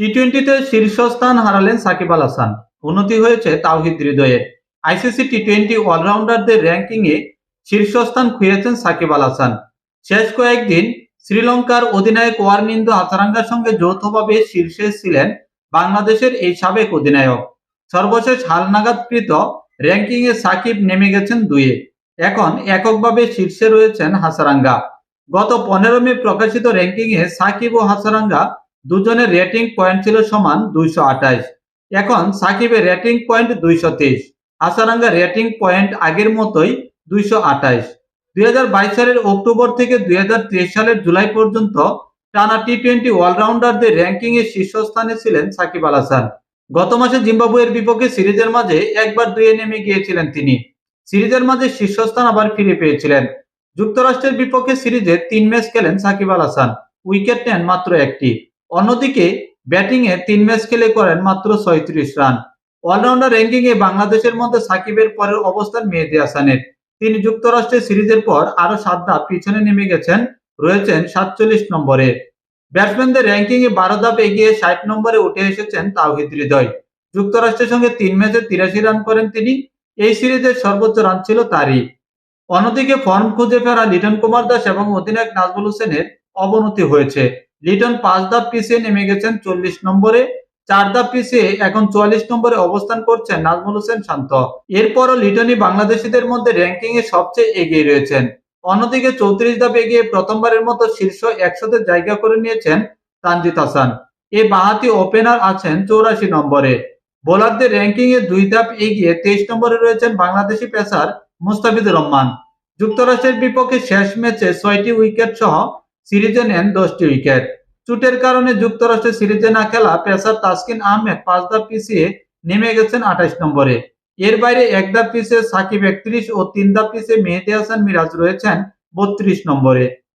টি টোয়েন্টিতে শীর্ষস্থান হারালেন সাকিব আল হাসান। উন্নতি হয়েছে তাওহিদ হৃদয়ে। আইসিসি টি টোয়েন্টি অলরাউন্ডারদের র্যাঙ্কিংয়ে শীর্ষস্থান খুঁড়েছেন সাকিব আল হাসান। শেষ কয়েকদিন শ্রীলঙ্কার অধিনায়ক ওয়ারনিন্দু হাসারাঙ্গার সঙ্গে যৌথভাবে শীর্ষে ছিলেন বাংলাদেশের এই সাবেক অধিনায়ক। সর্বশেষ হালনাগাদকৃত র্যাঙ্কিংয়ে সাকিব নেমে গেছেন দুইয়ে। এখন এককভাবে শীর্ষে রয়েছেন হাসারাঙ্গা গত পনেরো মে প্রকাশিত র্যাঙ্কিংয়ে সাকিব ও হাসারাঙ্গা দুজনের রেটিং পয়েন্ট ছিল সমান দুইশো আঠাশ। এখন সাকিবের রেটিং পয়েন্ট দুইশো তেইশ হাসারাঙ্গা রেটিং পয়েন্ট আগের মতোই দুইশো আঠাশ। দুই সালের অক্টোবর থেকে দুই হাজার তেইশ সালের জুলাই পর্যন্ত টানা টি টোয়েন্টি অলরাউন্ডারদের র্যাঙ্কিং এ শীর্ষস্থানে ছিলেন সাকিব আল হাসান। গত মাসে জিম্বাবুয়ের বিপক্ষে সিরিজের মাঝে একবার দুয়ে নেমে গিয়েছিলেন তিনি। সিরিজের মাঝে শীর্ষস্থান আবার ফিরে পেয়েছিলেন। যুক্তরাষ্ট্রের বিপক্ষে সিরিজে তিন ম্যাচ খেলেন সাকিব আল হাসান। উইকেট নেন মাত্র একটি। অন্যদিকে, ব্যাটিংয়ে তিন ম্যাচ খেলে করেন মাত্র ছয়ত্রিশ রান। অলরাউন্ডার র্যাঙ্কিং এ বাংলাদেশের মধ্যে সাকিবের পরের অবস্থান মেহেদি হাসানের। তিনি যুক্তরাষ্ট্রের সিরিজের পর আরও সাত ধাপ পিছনে নেমে গেছেন, রয়েছেন সাতচল্লিশ নম্বরে। ব্যাটসম্যানদের র্যাঙ্কিং এ বারো ধাপ এগিয়ে ষাট নম্বরে উঠে এসেছেন তাওহিদ হৃদয়। যুক্তরাষ্ট্রের সঙ্গে তিন ম্যাচে তিরাশি রান করেন তিনি, এই সিরিজের সর্বোচ্চ রান ছিল তারই। অন্যদিকে ফর্ম খুঁজে ফেরা লিটন কুমার দাস এবং অধিনায়ক নাজমুল হোসেনের অবনতি হয়েছে। লিটন পাঁচ ধাপ পিছিয়ে নেমে গেছেন চল্লিশ নম্বরে, চার ধাপ পিছিয়ে এখন চুয়াল্লিশ নম্বরে অবস্থান করছেন নাজমুল হোসেন শান্ত। এরপরও লিটনই বাংলাদেশিদের মধ্যে র্যাঙ্কিং এ সবচেয়ে এগিয়ে রয়েছেন। অন্যদিকে চৌত্রিশ ধাপ এগিয়ে প্রথমবারের মতো শীর্ষ একশোতে জায়গা করে নিয়েছেন তানজিদ হাসান। এই বাহাতি ওপেনার আছেন চৌরাশি নম্বরে। বোলারদের র্যাঙ্কিং এ দুই ধাপ এগিয়ে তেইশ নম্বরে রয়েছেন বাংলাদেশি পেসার মুস্তাফিজুর রহমান। যুক্তরাষ্ট্রের বিপক্ষে শেষ ম্যাচে ছয়টি উইকেট সহ সিরিজে নেন দশটি উইকেট। চুটের কারণে যুক্তরাষ্ট্রের সিরিজে না খেলা পেসার তাসকিন আহমেদ পাঁচ ধাপ পিছিয়ে নেমে গেছেন আঠাশ নম্বরে। এর বাইরে এক ধাপ পিছিয়ে সাকিব একত্রিশ ও তিন ধাপ পিছিয়ে মেহেদি হাসান মিরাজ রয়েছেন বত্রিশ নম্বরে।